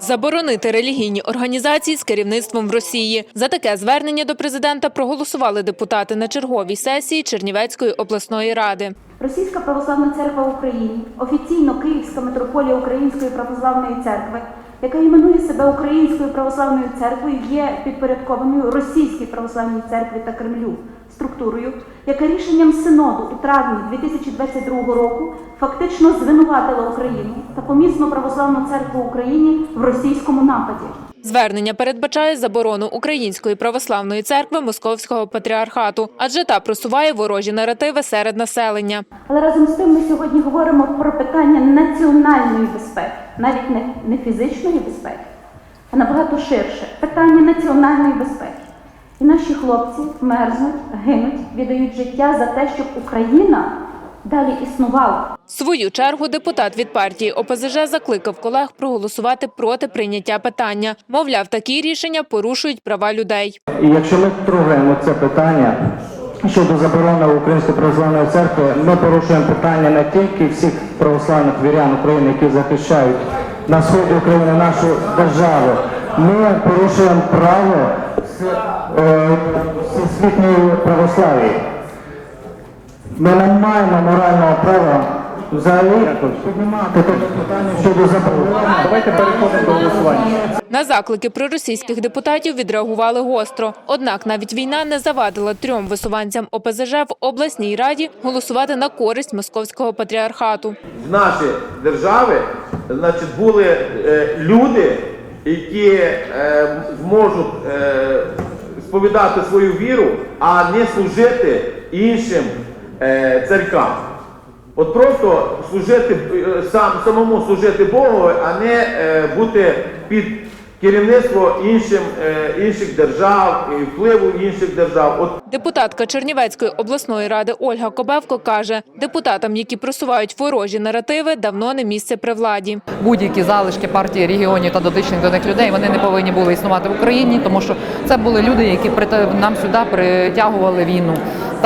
Заборонити релігійні організації з керівництвом в Росії. За таке звернення до президента проголосували депутати на черговій сесії Чернівецької обласної ради. Російська православна церква в Україні, офіційно Київська митрополія Української православної церкви, яка іменує себе Українською православною церквою, є підпорядкованою Російській православній церкві та Кремлю структурою, яка рішенням синоду у травні 2022 року фактично звинуватила Україну та помісну православну церкву в Україні в російському нападі. Звернення передбачає заборону Української православної церкви Московського патріархату, адже та просуває ворожі наративи серед населення. Але разом з тим ми сьогодні говоримо про питання національної безпеки, навіть не, фізичної безпеки, а набагато ширше питання національної безпеки. І наші хлопці мерзнуть, гинуть, віддають життя за те, щоб Україна далі існувала. В свою чергу депутат від партії ОПЗЖ закликав колег проголосувати проти прийняття питання. Мовляв, такі рішення порушують права людей. І якщо ми трогаємо це питання щодо заборони Української православної церкви, ми порушуємо питання не тільки всіх православних вірян України, які захищають на сході України нашу державу. Ми порушуємо право е, всесвітньої православ'я. Ми не маємо морального права взагалі піднімати питання щодо заборони. Давайте переходимо до голосування. На заклики проросійських депутатів відреагували гостро. Однак навіть війна не завадила трьом висуванцям ОПЗЖ в обласній раді голосувати на користь московського патріархату. в нашій державі значить, були е, люди, які е, можуть е, сповідати свою віру, а не служити іншим е. От просто служити е, сам, самому служити Богу, а не е, бути під керівництво іншим, е, інших держав і впливу інших держав. От Депутатка Чернівецької обласної ради Ольга Кобевко каже, депутатам, які просувають ворожі наративи, давно не місце при владі. будь-які залишки партії регіонів та дотичних до них людей вони не повинні були існувати в Україні, тому що це були люди, які нам сюди притягували війну.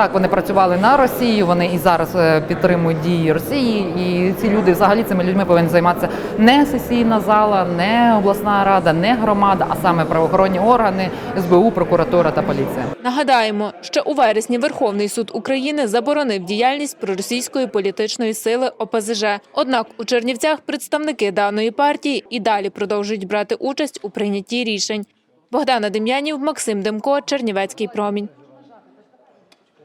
Так, вони працювали на Росію, вони і зараз е, підтримують дії Росії. І ці люди, взагалі, цими людьми повинні займатися не сесійна зала, не обласна рада, не громада, а саме правоохоронні органи, СБУ, прокуратура та поліція. Нагадаємо, ще у вересні Верховний суд України заборонив діяльність проросійської політичної сили ОПЗЖ. Однак у Чернівцях представники даної партії і далі продовжують брати участь у прийнятті рішень. Богдана Дем'янів, Максим Демко, Чернівецький промінь.